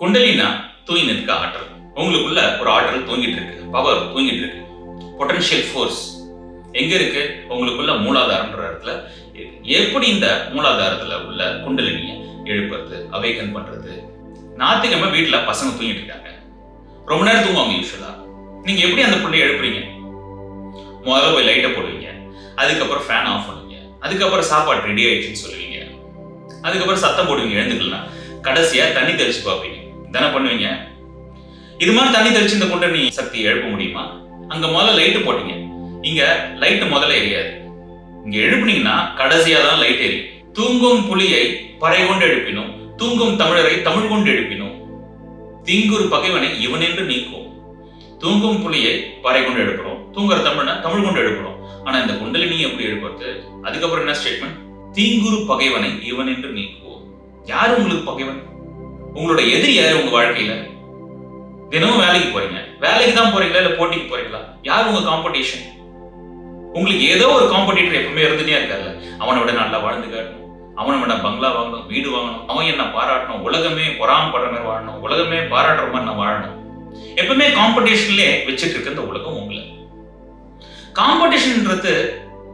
குண்டலினா தூங்கிட்டு இருக்க ஆற்றல். உங்களுக்குள்ள ஒரு ஆற்றல் தூங்கிட்டு இருக்கு பவர் தூங்கிட்டு இருக்கு பொட்டன்ஷியல் ஃபோர்ஸ் எங்க இருக்கு? உங்களுக்குள்ள மூலாதாரம்ன்ற இடத்துல இருக்கு. எப்படி இந்த மூலாதாரத்துல உள்ள குண்டலினியை எழுப்புறது அவேக்கன் பண்றது? ஞாயிற்றுக்கிழமை வீட்டுல பசங்க தூங்கிட்டு இருக்காங்க. ரொம்ப நேரம் தூங்குவாங்க யூஸ்வலா நீங்க எப்படி அந்த பிள்ளைய எழுப்புறீங்க? முதல்ல போய் லைட்டை போடுவீங்க. அதுக்கப்புறம் ஃபேன் ஆஃப் பண்ணுவீங்க. அதுக்கப்புறம் சாப்பாடு ரெடி ஆயிடுச்சுன்னு சொல்லுவீங்க. அதுக்கப்புறம் சத்தம் போடுவீங்க. எழுந்துக்கலாம். கடைசியா தண்ணி தெளிச்சு பார்ப்பீங்க. தானே பண்ணுவீங்க? இது மாதிரி தண்ணி தெளிச்சு இந்த குண்டனி சக்தி எழுப்ப முடியுமா? அங்க முதல்ல லைட்டு போட்டீங்க. இங்க லைட் முதல்ல எரியாது. இங்க எழுப்புனீங்கன்னா கடைசியா தான் லைட் எரியும் தூங்கும் புலியை பறை கொண்டு எழுப்பினோம். தூங்கும் தமிழரை தமிழ் கொண்டு எழுப்பினோம். திங்குரு பகைவனை இவனென்று நீக்கும் தூங்கும் புலியை பறை கொண்டு எழுப்புறோம். தூங்குற தமிழனை தமிழ் கொண்டு எழுப்புறோம். ஆனா இந்த குண்டலினி எப்படி எழுப்புறது? அதுக்கப்புறம் என்ன ஸ்டேட்மெண்ட் தீங்குறு பகைவனை இவன் என்று நீக்குவோம். யார் உங்களுக்கு பகைவன்? உங்களோட எதிரி யாரு உங்க வாழ்க்கையில? தினமும் வேலைக்கு போறீங்க. வேலைக்கு தான் போறீங்களா? இல்ல போட்டிக்கு போறீங்களா? யார் உங்க காம்படிஷன் உங்களுக்கு ஏதோ ஒரு காம்படிட்டர் எப்பவுமே இருந்துட்டே இருக்காருல்ல அவனை விட நல்லா வாழ்ந்து காட்டணும். அவனை விட பங்களா வாங்கணும் வீடு வாங்கணும். அவன் என்ன பாராட்டணும்? உலகமே பொறாமப்படுற மாதிரி வாழணும். உலகமே பாராட்டுற மாதிரி நான் வாழணும். எப்பவுமே காம்படிஷன்லயே வச்சுட்டு இருக்க இந்த உலகம் உங்களை. காம்படிஷன்ன்றது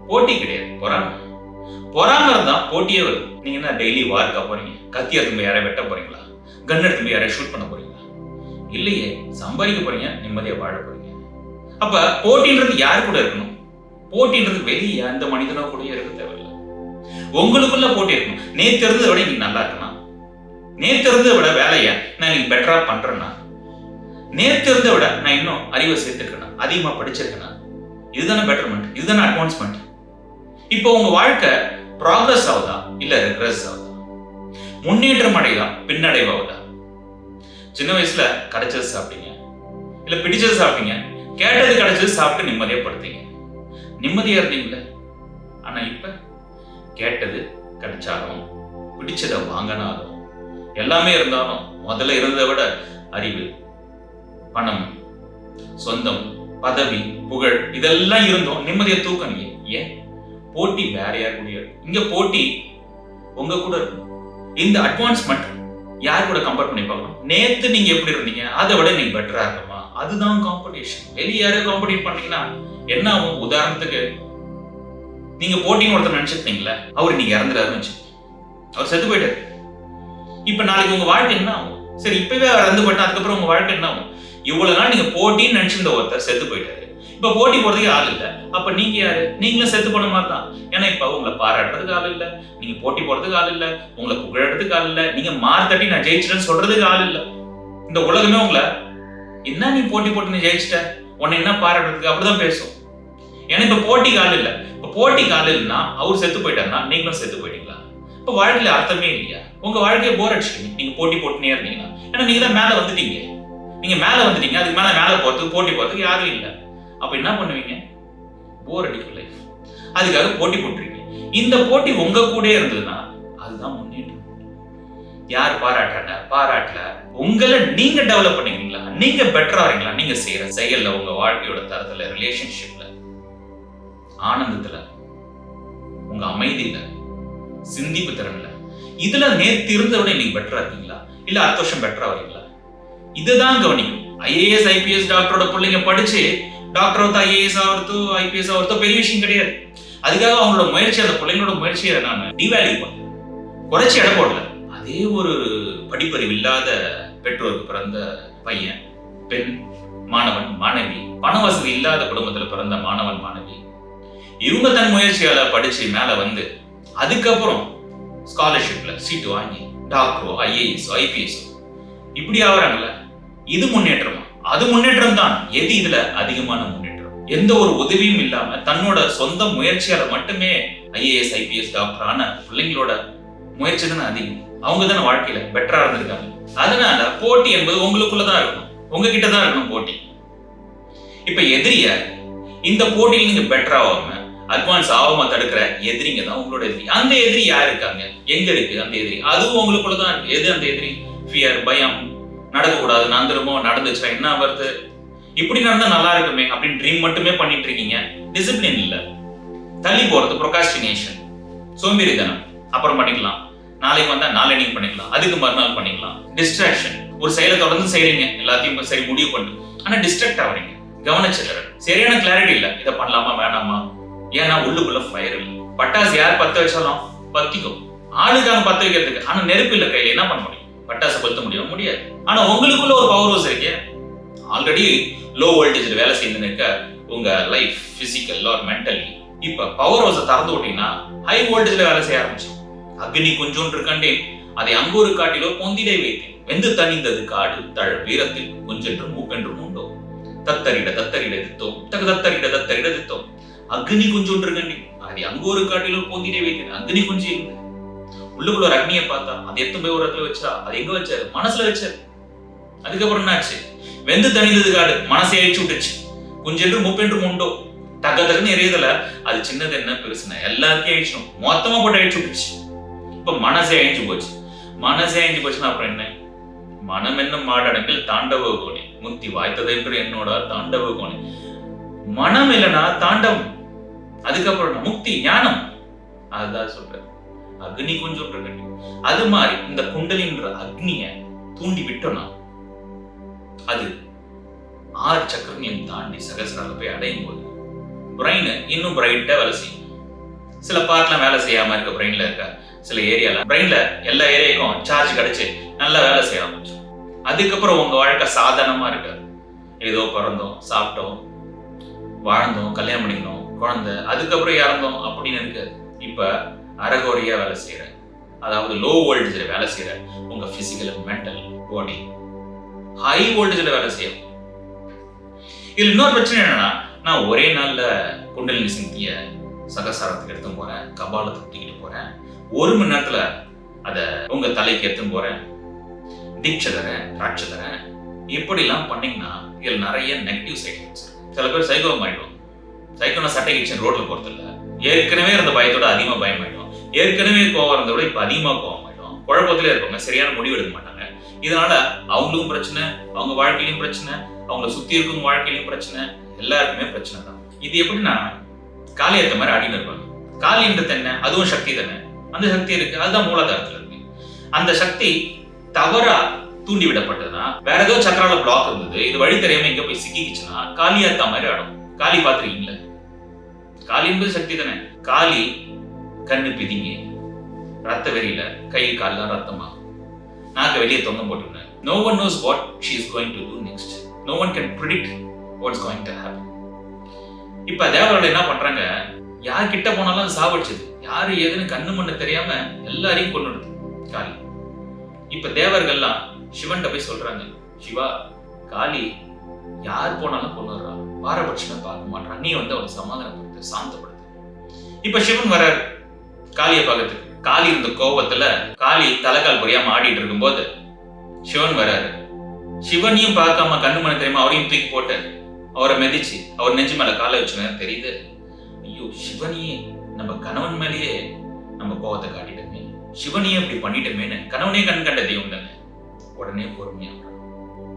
போட்டி கிடையாது. பொறாமை. பொறாங்கிறது தான் போட்டியே வருது நீங்க என்ன டெய்லி வார்க்கா போறீங்க? கத்தி எடுத்து யாரையும் வெட்ட போறீங்களா? கன் எடுத்து யாரையும் ஷூட் பண்ண போறீங்களா? இல்லையே சம்பாதிக்க போறீங்க நிம்மதியா வாழ போறீங்க. அப்ப போட்டின்றது யார் கூட இருக்கணும்? போட்டின்றது வெளியே அந்த மனிதனோ கூட இருக்க தேவையில்லை. உங்களுக்குள்ள போட்டி இருக்கணும். நேத்து இருந்ததை விட இன்னைக்கு நல்லா இருக்கணும் நேத்து இருந்ததை விட வேலையை நான் இன்னைக்கு பெட்டரா பண்றேன்னா? நேத்து இருந்த விட நான் இன்னும் அறிவை சேர்த்துருக்கேன் அதிகமா படிச்சிருக்கேன் இதுதானே பெட்டர்மெண்ட் இதுதானே அட்வான்ஸ்மெண்ட் இப்போ உங்க வாழ்க்கை ப்ராக்ரஸ் ஆகுதா? இல்ல ரெக்ரஸ் ஆகுதா? முன்னேற்றம் அடையுதா பின்னடைவாகுதா சின்ன வயசுல கிடைச்சது சாப்பிட்டீங்க. இல்ல பிடிச்சது சாப்பிட்டீங்க. கேட்டது கிடைச்சது சாப்பிட்டு நிம்மதியா படுத்தீங்க. நிம்மதியா இருந்தீங்கல்ல? ஆனா இப்ப கேட்டது கிடைச்சாலும் பிடிச்சதை வாங்கினாலும் எல்லாமே இருந்தாலும் முதல்ல இருந்ததை விட அறிவு பணம் சொந்தம் பதவி புகழ் இதெல்லாம் இருந்தோம். நிம்மதியை தூக்கம் ஏன்? போட்டி வேற யார் கூட இங்க போட்டி உங்க கூட இருக்கும் இந்த அட்வான்ஸ்மெண்ட் யார் கூட கம்பேர் பண்ணி பார்க்கணும்? நேத்து நீங்க எப்படி இருந்தீங்க? அதை விட நீங்க பெட்டரா இருக்குமா அதுதான் காம்படிஷன் வெளிய யாரும் காம்படிட் பண்ணீங்கன்னா என்ன ஆகும்? உதாரணத்துக்கு நீங்க போட்டின்னு ஒருத்தர் நினைச்சிருந்தீங்களா அவர் நீங்க இறந்துடாருன்னு வச்சு அவர் செத்து போயிட்டாரு. இப்ப நாளைக்கு உங்க வாழ்க்கை என்ன ஆகும்? சரி இப்பவே அவர் இறந்து போயிட்டா அதுக்கப்புறம் உங்க வாழ்க்கை என்ன ஆகும்? இவ்வளவு நாள் நீங்க போட்டின்னு நினைச்சிருந்த ஒருத்தர் செத்து போயிட்டாரு. இப்ப போட்டி போறதுக்கு ஆள் இல்ல. அப்ப நீங்க யாரு? நீங்களும் செத்து போன மாதிரி தான். ஏன்னா இப்ப உங்களை பாராட்டுறதுக்கு ஆள் இல்ல. நீங்க போட்டி போறதுக்கு ஆள் இல்ல. உங்களை புகழறதுக்கு ஆள் இல்ல. நீங்க மார்க் தட்டி நான் ஜெயிச்சிட்டேன்னு சொல்றதுக்கு ஆள் இல்ல. இந்த உலகமே உங்களை என்ன நீ போட்டி போட்டு நீ ஜெயிச்சிட்ட? உன்னை என்ன பாராட்டுறதுக்கு? அப்படிதான் பேசும். ஏன்னா இப்ப போட்டிக்கு ஆள் இல்ல. இப்ப போட்டிக்கு ஆள் இல்லைன்னா அவர் செத்து போயிட்டாருன்னா நீங்களும் செத்து போயிட்டீங்களா? இப்ப வாழ்க்கையில அர்த்தமே இல்லையா? உங்க வாழ்க்கையை போர் அடிச்சிட்டீங்க. நீங்க போட்டி போட்டுனே இருந்தீங்கன்னா. ஏன்னா நீங்க தான் மேல வந்துட்டீங்க. நீங்க மேல வந்துட்டீங்க. அதுக்கு மேல மேல போறதுக்கு போட்டி போறதுக்கு யாரும் இல்ல. அப்ப என்ன பண்ணுவீங்க? போர் அடிக்கும் லைஃப் அதுக்காக போட்டி போட்டுருக்கீங்க இந்த போட்டி உங்க கூட இருந்ததுன்னா அதுதான் முன்னேற்றம். யார் பாராட்டுறாங்க பாராட்டல. உங்களை நீங்க டெவலப் பண்ணிக்கிறீங்களா? நீங்க பெட்டரா வரீங்களா நீங்க செய்யற செயல்ல உங்க வாழ்க்கையோட தரத்துல ரிலேஷன்ஷிப்ல ஆனந்தத்துல உங்க அமைதியில சிந்திப்பு திறன்ல. இதுல நேத்து இருந்ததை இன்னைக்கு பெட்டரா இருக்கீங்களா? இல்ல அடுத்த வருஷம் பெட்டரா வரீங்களா இதுதான் கவனிக்கும் ஐஏஎஸ் ஐபிஎஸ் டாக்டரோட பிள்ளைங்க படிச்சு டாக்டர் ஒருத்தர் ஐஏஎஸ் ஆகிறதோ ஐபிஎஸ் ஆகிறதோ பெரிய விஷயம் கிடையாது. அதுக்காக அவங்களோட முயற்சி அந்த பிள்ளைங்களோட முயற்சியை நான் டிவேல்யூ பண்ணேன். குறைச்சி இடம் போடல. அதே ஒரு படிப்பறிவு இல்லாத பெற்றோருக்கு பிறந்த பையன் பெண் மாணவன் மாணவி பண வசதி இல்லாத குடும்பத்தில் பிறந்த மாணவன் மாணவி இவங்க தன் முயற்சியால படிச்சு மேல வந்து அதுக்கப்புறம் ஸ்காலர்ஷிப்ல சீட்டு வாங்கி டாக்டரோ ஐஏஎஸ் ஐபிஎஸ் இப்படி ஆகுறாங்கல்ல. இது முன்னேற்றமா? அது முன்னேற்றம் தான். எது இதுல அதிகமான முன்னேற்றம்? எந்த ஒரு உதவியும் இல்லாம தன்னோட சொந்த முயற்சியால மட்டுமே ஐஏஎஸ் ஐபிஎஸ் டாக்டர் ஆன பிள்ளைங்களோட முயற்சி தானே அதிகம். அவங்க தானே வாழ்க்கையில பெட்டரா இருந்திருக்காங்க. அதனால போட்டி என்பது உங்களுக்குள்ள தான் இருக்கணும் உங்ககிட்ட தான் இருக்கணும் போட்டி. இப்ப எதிரிய இந்த போட்டியில் நீங்க பெட்டர் ஆகாம அட்வான்ஸ் ஆகாம தடுக்கிற எதிரிங்க தான் உங்களோட எதிரி. அந்த எதிரி யார் இருக்காங்க? எங்க இருக்கு அந்த எதிரி? அதுவும் உங்களுக்குள்ள தான் இருக்கு. எது அந்த எதிரி? ஃபியர் பயம் நடக்கக்கூடாது நான் திரும்ப நடந்துச்சுன்னா என்ன வருது இப்படி நடந்தா நல்லா இருக்குமே அப்படின்னு ட்ரீம் மட்டுமே பண்ணிட்டு இருக்கீங்க. டிசிப்ளின் இல்ல. தள்ளி போறது ப்ரொகாஸ்டினேஷன் சோம்பேறித்தனம். அப்புறம் பண்ணிக்கலாம். நாளைக்கு வந்தா நாளை பண்ணிக்கலாம். அதுக்கு மறுநாள் பண்ணிக்கலாம். டிஸ்ட்ராக்ஷன் ஒரு செயலை தொடர்ந்து செய்யறீங்க எல்லாத்தையும் சரி முடிவு பண்ணிட்டு ஆனா டிஸ்ட்ராக்ட் ஆகுறீங்க கவனச்சிதறல் சரியான கிளாரிட்டி இல்ல. இதை பண்ணலாமா வேணாமா? ஏன்னா உள்ளுக்குள்ள ஃபயர் இல்லை. பட்டாசு யார் பத்த வச்சாலும் பத்திக்கும். ஆளுக்காக பத்த வைக்கிறதுக்கு. ஆனா நெருப்பு இல்லை கையில. என்ன பண்ண முடியும்? பட்டாசு கொளுத்த முடியும் முடியாது. ஆனா உங்களுக்குள்ள ஒரு பவர் ஹவுஸ் இருக்கு. ஆல்ரெடி லோ வோல்டேஜ்ல வேலை செய்து நிற்க உங்க லைஃப் பிசிக்கல் ஆர் மென்டலி இப்ப பவர் ஹவுஸை திறந்து விட்டீங்கன்னா ஹை வோல்டேஜ்ல வேலை செய்ய ஆரம்பிச்சு அக்னி கொஞ்சோன்று கண்டேன். அதை அங்கொரு காட்டிலோ பொந்திடை வைத்தேன். வெந்து தணிந்தது காடு தழ வீரத்தில் கொஞ்சென்று மூக்கென்று உண்டோ தத்தரிட தத்தரிட தித்தோம். தக தத்தரிட தத்தரிட தித்தோம். அக்னி கொஞ்சொன்று கண்டி அதை அங்கொரு காட்டிலோ பொந்திடை வைத்தேன். அக்னி கொஞ்சம் இருந்து உள்ளுக்குள்ள ஒரு அக்னியை பார்த்தா அது எத்து போய் ஒரு இடத்துல வச்சா அது எங்க வச்சாரு? மனசுல வச்சாரு. அதுக்கப்புறம் என்னாச்சு? வெந்து தணிந்தது காடு. மனசை அழிச்சு விட்டுச்சு. கொஞ்சென்று மூப்பென்று உண்டோ? தக்க தகுன்னு எரியதுல அது சின்னது என்ன பெருசுன எல்லாத்தையும் அழிச்சிடும் மொத்தமா போட்டு அழிச்சு விட்டுச்சு. இப்ப மனசே அழிஞ்சு போச்சு. மனசே அழிஞ்சு போச்சுன்னா அப்புறம் என்ன? மனம் என்னும் மாடடங்கில் தாண்டவ கோணி. முத்தி வாய்த்ததை என்னோட தாண்டவ கோணி. மனம் இல்லைன்னா தாண்டவம் அதுக்கப்புறம் முக்தி ஞானம். அதுதான் சொல்றேன். அக்னி கொஞ்சம் இருக்கட்டும் அது மாதிரி இந்த குண்டலின்ற அக்னிய தூண்டி விட்டோம்னா அது ஆறு சக்கரங்களையும் தாண்டி சகசராக போய் அடையும் போது பிரெயின் இன்னும் பிரைட்டா வேலை செய்யும். சில பார்ட்லாம் வேலை செய்யாம இருக்க பிரெயின்ல இருக்க சில ஏரியால பிரெயின்ல எல்லா ஏரியாவுக்கும் சார்ஜ் கிடைச்சு நல்லா வேலை செய்ய ஆரம்பிச்சோம் அதுக்கப்புறம் உங்க வாழ்க்கை சாதாரணமா இருக்காது ஏதோ பிறந்தோம் சாப்பிட்டோம் வாழ்ந்தோம் கல்யாணம் பண்ணிக்கணும் குழந்தை அதுக்கப்புறம் இறந்தோம் அப்படின்னு இருக்காது இப்ப அறகுறையா வேலை செய்கிற அதாவது லோ வோல்டேஜில் வேலை செய்கிற உங்க physical and mental body high வோல்டேஜில் வேலை செய்யும். இதில் இன்னொரு பிரச்சனை என்னன்னா நான் ஒரே நாள்ல குண்டலினி சக்திய சகசாரத்துக்கு எடுத்து போறேன் கபாலத்தை தூக்கிட்டு போறேன். ஒரு மணி நேரத்துல அத உங்க தலைக்கு எடுத்து போறேன். தீட்சை தரேன் ராட்சை தரேன். இப்படிலாம் பண்ணீங்கன்னா இதுல நிறைய நெகட்டிவ் சைட் எஃபெக்ட்ஸ் சில பேர் சைக்கோ ஆயிடும் சைக்கோனா சட்டை கிச்சன் ரோட்ல போறது ஏற்கனவே இருந்த பயத்தோட அதிகமா பயமாயிடும். ஏற்கனவே கோவம் இருந்ததை விட இப்ப அதிகமா கோவம் ஆயிடும். குழப்பத்திலே இருப்பாங்க. சரியான முடிவு எடுக்க மாட்டாங்க. இதனால அவங்களுக்கும் பிரச்சனை அவங்க வாழ்க்கையிலும் பிரச்சனை அவங்கள சுத்தி இருக்கும் வாழ்க்கையிலும் பிரச்சனை எல்லாருக்குமே பிரச்சனை தான். இது எப்படின்னா காளி ஏற்ற மாதிரி ஆடின்னு இருப்பாங்க. காளின்றது என்ன? அதுவும் சக்தி தானே. அந்த சக்தி இருக்கு. அதுதான் மூலாதாரத்துல இருக்கு. அந்த சக்தி தவறா தூண்டி விடப்பட்டதுன்னா வேற ஏதோ சக்கரால பிளாக் இருந்தது. இது வழி தெரியாம எங்க போய் சிக்கிக்குச்சுன்னா காளி ஏத்த மாதிரி ஆடும். காளி பாத்துருக்கீங்களா காளி என்பது சக்தி தானே. காளி கண்ணு பிதிங்கி ரத்த வெறியில கை கால்லாம் ரத்தமா நாக்க வெளியே தொங்க போட்டுருந்தேன் no one knows what she is going to do next no one can predict what's going to happen இப்ப தேவரோட என்ன பண்றாங்க? யார் கிட்ட போனாலும் அது சாவடிச்சது. யாரு எதுன்னு கண்ணு மண்ணு தெரியாம எல்லாரையும் கொண்டுடுது காளி இப்ப தேவர்கள்லாம் சிவன்கிட்ட போய் சொல்றாங்க சிவா காளி யார் போனாலும் கொண்டுடுறா பாரபட்சமே பார்க்க மாட்டான் நீ வந்து அவனை சமாதானப்படுத்து சாந்தப்படுத்து. இப்ப சிவன் வர்றாரு. காளியை பார்க்கறதுக்கு. காளி இருந்த கோபத்துல காளி தலைக்கால் புரியாம ஆடிட்டு இருக்கும்போது சிவன் வராரு. சிவனையும் பார்க்காம கண்ணு மண்ணு தெரியுமா அவரையும் தூக்கி போட்டு அவரை மெதிச்சு அவர் நெஞ்சு மேல காலை வச்ச தெரியுது. ஐயோ சிவனையே நம்ம கணவன் மேலேயே நம்ம கோபத்தை காட்டிட்டோமே. சிவனையே அப்படி பண்ணிட்டோமேன்னு கணவனே கண் கண்ட தெய்வம் தானே. உடனே பொறுமையா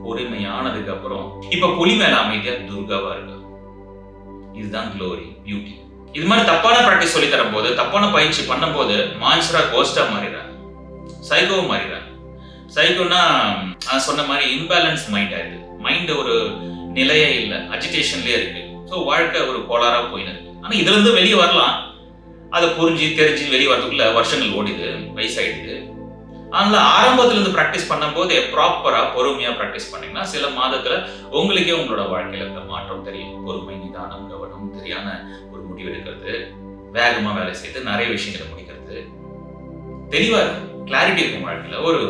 பொறுமையானதுக்கு அப்புறம் இப்ப புலி மேல அமைதியா துர்காவா இருக்கா இதுதான் க்ளோரி பியூட்டி இது மாதிரி தப்பான பிராக்டிஸ் சொல்லி தரும்போது தப்பான பயிற்சி பண்ணும்போது மான்சரா கோஸ்டா மாறிடுறாங்க சைக்கோவா மாறிடுறாங்க சைக்கோனா நான் சொன்ன மாதிரி இம்பேலன்ஸ் மைண்ட் ஆயிடுது மைண்ட் ஒரு நிலையே இல்லை. அஜிடேஷன்லயே இருக்கு. ஸோ வாழ்க்கை ஒரு கோளாரா போயினது. ஆனா இதுல இருந்து வெளியே வரலாம். அதை புரிஞ்சு தெரிஞ்சு வெளியே வரதுக்குள்ள வருஷங்கள் ஓடிது வயசாயிடுது. அதனால ஆரம்பத்துல இருந்து ப்ராக்டிஸ் பண்ணும்போது ப்ராப்பரா பொறுமையா ப்ராக்டிஸ் பண்ணீங்கன்னா சில மாதத்துல உங்களுக்கே உங்களோட வாழ்க்கையில இருக்க மாற்றம் தெரியும். பொறுமை நிதானம் கவனம் சரியான ஒரு முடிவு எடுக்கிறது வேகமா வேலை செய்து நிறைய விஷயங்களை முடிக்கிறது. தெளிவாக இருக்கும் கிளாரிட்டி இருக்கும் வாழ்க்கையில். ஒரு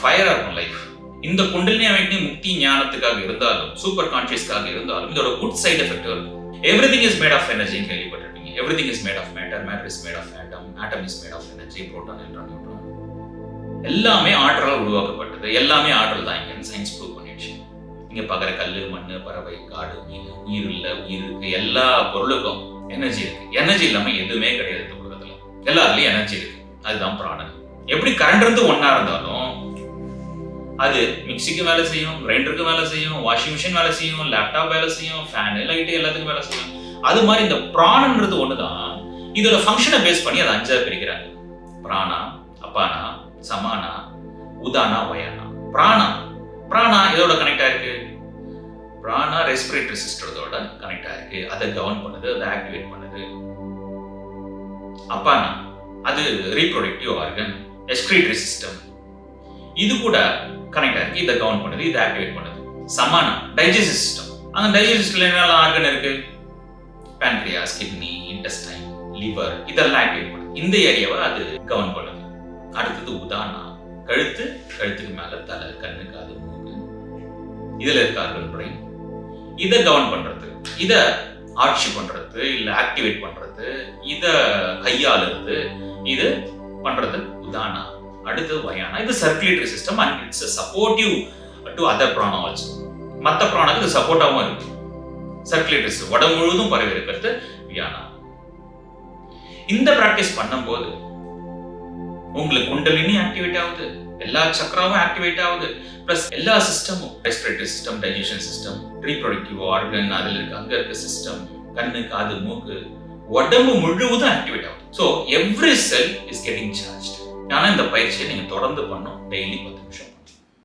ஃபயராக இருக்கும் லைஃப் இந்த குண்டலினி அவைக்கு முக்தி ஞானத்துக்காக இருந்தாலும் சூப்பர் கான்சியஸ்க்காக இருந்தாலும் இதோட குட் சைடு எஃபெக்ட் இருக்கும் everything is made of energy கேள்விப்பட்டிருப்பீங்க. Everything is made of matter matter is made of atom atom is made of energy proton electron neutron எல்லாமே ஆற்றலால் உருவாக்கப்பட்டது. எல்லாமே ஆற்றல் தான் இங்கே. சயின்ஸ் ப்ரூவ் பண்ணிடுச்சு. இங்க பார்க்குற கல் மண் பறவை காடு மீன் உயிர் இல்லை உயிர் இருக்கு. எல்லா பொருளுக்கும் எனர்ஜி இருக்கு. எனர்ஜி இல்லாம எதுவுமே கிடையாது இந்த உலகத்துல. எல்லாத்துலயும் எனர்ஜி இருக்கு. அதுதான் பிராணன். எப்படி கரண்ட் இருந்து ஒன்னா இருந்தாலும் அது மிக்சிக்கு வேலை செய்யும் கிரைண்டருக்கு வேலை செய்யும் வாஷிங் மிஷின் வேலை செய்யும் லேப்டாப் வேலை செய்யும் ஃபேனு லைட்டு எல்லாத்துக்கும் வேலை செய்யும். அது மாதிரி இந்த பிராணன்றது ஒண்ணுதான். இதோட ஃபங்க்ஷனை பேஸ் பண்ணி அதை அஞ்சா பிரிக்கிறாங்க. பிராணா அப்பானா சமானா உதானா வயானா. பிராணா. எதோட கனெக்ட் ஆயிருக்கு பிராணா ரெஸ்பிரேட்டரி சிஸ்டத்தோட கனெக்ட் ஆயிருக்கு. அதை கவர்ன் பண்ணுது அதை ஆக்டிவேட் பண்ணுது. அப்பானா அது ரீப்ரொடக்டிவ் ஆர்கன் எஸ்கிரேட்டரி சிஸ்டம் இது கூட கனெக்ட் ஆயிருக்கு. இதை கவர்ன் பண்ணுது இதை ஆக்டிவேட் பண்ணுது. சமானா டைஜஸ்டிவ் சிஸ்டம் அந்த டைஜஸ்டிவ் சிஸ்டம்ல என்னெல்லாம் ஆர்கன் இருக்கு? பேன்க்ரியாஸ் கிட்னி இன்டெஸ்டைன் லிவர் இதெல்லாம் ஆக்டிவேட் பண்ணுது. இந்த ஏரியாவை அது கவர்ன் பண்ணுது. அடுத்தது உதானா கழுத்து கழுத்துக்கு மேல தலை கண்ணு காது மூக்கு. இதுல இருக்க ஆர்கன் பிரெயின் இதை கவர்ன் பண்றது இதை ஆட்சி பண்றது இல்ல ஆக்டிவேட் பண்றது இதை கையாளுறது இது பண்றது உதானா அடுத்து வயானா இது circulatory system and it's supportive to other ப்ராணம் also மற்ற ப்ராணுக்கு இது சப்போர்ட்டாகவும் இருக்கு. சர்க்குலேட்டரி சிஸ்டம் உடம்பு முழுவதும் பரவி இருக்கிறது வியானா இந்த பிராக்டிஸ் பண்ணும்போது உங்களுக்கு குண்டலினி ஆக்டிவேட் ஆகுது. எல்லா சக்கரமும் ஆக்டிவேட் ஆகுது. ப்ளஸ் எல்லா சிஸ்டமும் respiratory system digestion system reproductive organ அதில் இருக்க அங்க இருக்க சிஸ்டம் கண்ணு காது மூக்கு உடம்பு முழுவதும் ஆக்டிவேட் ஆகுது. So every cell is getting charge ஆனால் இந்த பயிற்சியை நீங்கள் தொடர்ந்து பண்ணும் டெய்லி பத்து